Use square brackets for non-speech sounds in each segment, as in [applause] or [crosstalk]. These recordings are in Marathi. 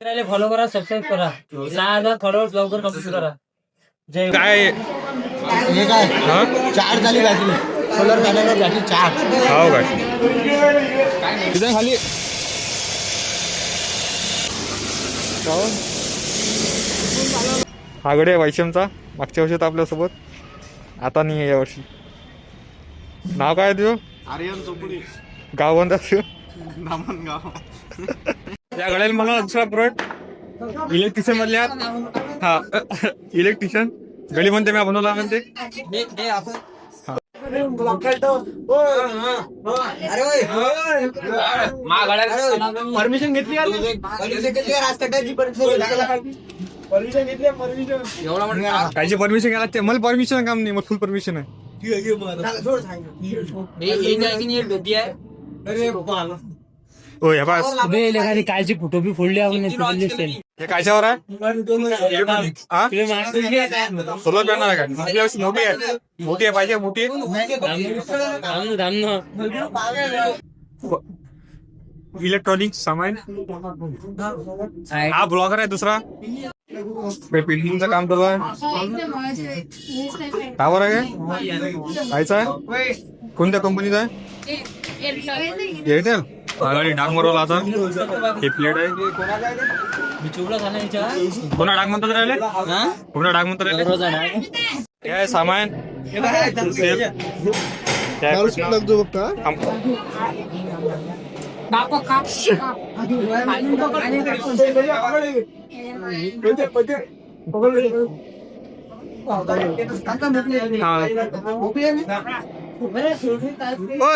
फॉलो करा सबस्क्राईब करा. सहा हजार फॉलोअर्स लवकर कंप्लीट करा. जय काय? हे काय? हा? चार्ज झाली बॅटरी सोलर पॅनलवर बॅटरी चार्ज हो काय तिथे खाली. हा गडे वैशमचा. मागच्या वर्षी होता आपल्यासोबत. आता नाही आहे यावर्षी नाव काय तुझं? आर्यन चोपडी गाव कोणता तुझं. धामणगाव या गड्याला मला दुसरा प्रोडक्ट. इलेक्ट्रिशियन मधले आहात हा इलेक्ट्रिशियन गडी म्हणते मी बनवला म्हणते. परमिशन घेतली कायची परमिशन घ्यायला लागते. मला परमिशन काम नाही मला फुल परमिशन आहे. हो हे पास एखादी कालची फोटो बी फोडली आपण हे कायच्यावर आहे हा सोलर पॅनल आहे का मोठी आहे मोठी आहे पाहिजे मोठी इलेक्ट्रॉनिक सामान हा ब्लॉगर आहे दुसरा पेंटिंगचं काम चालू आहे टावर आहे काय कायचा आहे कोणत्या कंपनीचा आहे एअरटेल गाडी डाग मरवला आता. हे प्लेट आहे. कोणा डाग म्हणतात राहिले? कोणा डाग म्हणतात राहिले? हे आहे सामान. हे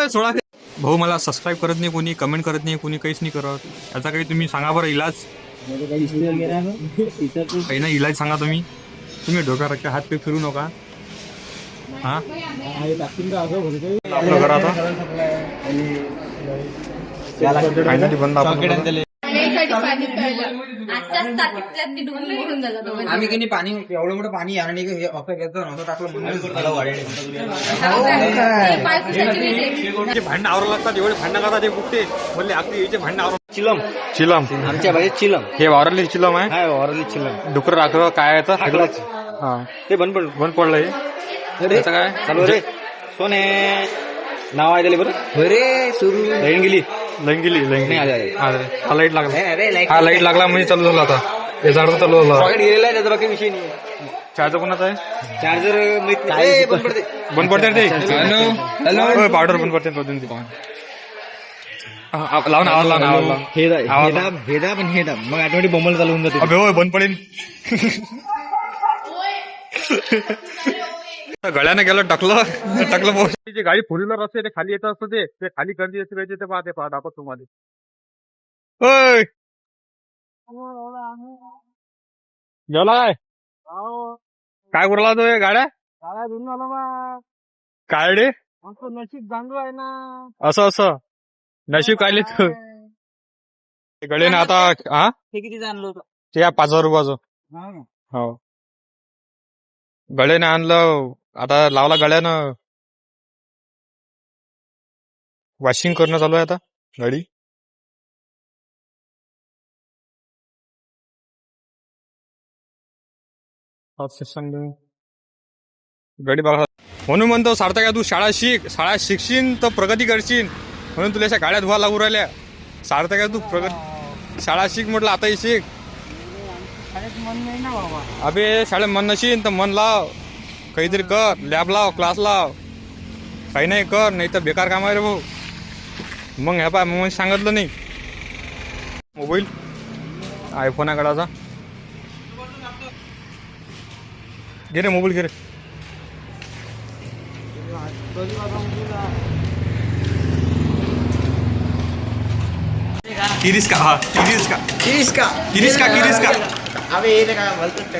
सोळा भाऊ मला सबस्क्राईब करत नाही कोणी कमेंट करत नाही कोणी काहीच नाही करत. याचा काही तुम्ही सांगा बरं इलाज. काही ना इलाज सांगा तुम्ही. तुम्ही डोक्यावर हात पे फिरू नका. हा? आपलं घर आता फायनली बंद आपण आजच्याच ताकीतल्या ती डुबून निघून जातात. आम्ही की नाही पाणी एवढं मोठं पाणी आणि हे असं घेतो नव्हतं टाकलं म्हणून. ते नाही ते. जे भांडणं आवरावं लागतात? एवढे भांडणं करतात हे बुकते बोलले आपली याचे भांडणं आवरा चिलम. चिलम. आमच्या बाई चिलम. हे वावरले चिलम आहे? ओरली चिलम. डुकर राखलं काय हाकलाच. हा. ते बंद पडलं. बंद पडलं हे. काय? चालू रे. सोने. नाव आहे त्याला बरं? अरे सुरू. गेली. लंगिली लंगिली. हा लाइट लागला. हा लाइट लागला म्हणजे चालू झाला आता. हे झाड चालू झाला. पॉकेट गेलेला आहे त्याचा बाकी विषय नाही. चार्जर कोणाचा आहे? चार्जर बंद पडते. बंद पडते रे ते. हॅलो पावडर बंद पडते तो दिन ते. हा, आ- लाव ना आवाज लाव ना आवाज लाव. हे हे दाब आणि हे दाब मग ऑटोमॅटिक बोंबल चालू होऊन जाते. बंद पडेल. [laughs] [laughs] गळ्याने गेलं टाकलं टाकलं पोहोच. जी गाडी फोर व्हीलर असते ते खाली येत असतं ते. ते खाली गर्दी असते पाहिजे ते पाहते पहा दाखवत तुम्हाला. होय गेला काय? काय करू तो हे गाड्या? काय रे? नशीब चांगलं आहे ना. असं असं. नशीब काय लिहित गळ्याने आता हा ते किती जाणलं होतं? ते या पाच हजार रुपयाचं. हो. गळ्याने आणलं आता लावला गळ्यानं. वॉशिंग करणं चालू आहे आता गाडी. गाडी बघा. म्हणून म्हणतो सार्थक तू शाळा शिक शाळा शिकशील तर प्रगती करशील म्हणून तुला अशा गाड्या धुवा लागू राहिल्या. सार्थक तू प्रगती शाळा शिक म्हटलं आताही शिक. अबे शाळेत मन नशील तर मन लाव. काहीतरी कर लॅब लाव क्लास लाव. काही नाही कर नाही तर बेकार काम आहे रे भाऊ. मग ह्या पाय मग सांगितलं नाही. मोबाईल आयफोन आहे गडाचा. घे रे मोबाईल घे रे. किरीस का? हा किरीस का? किरीस का? किरीस का किरीस का? अबे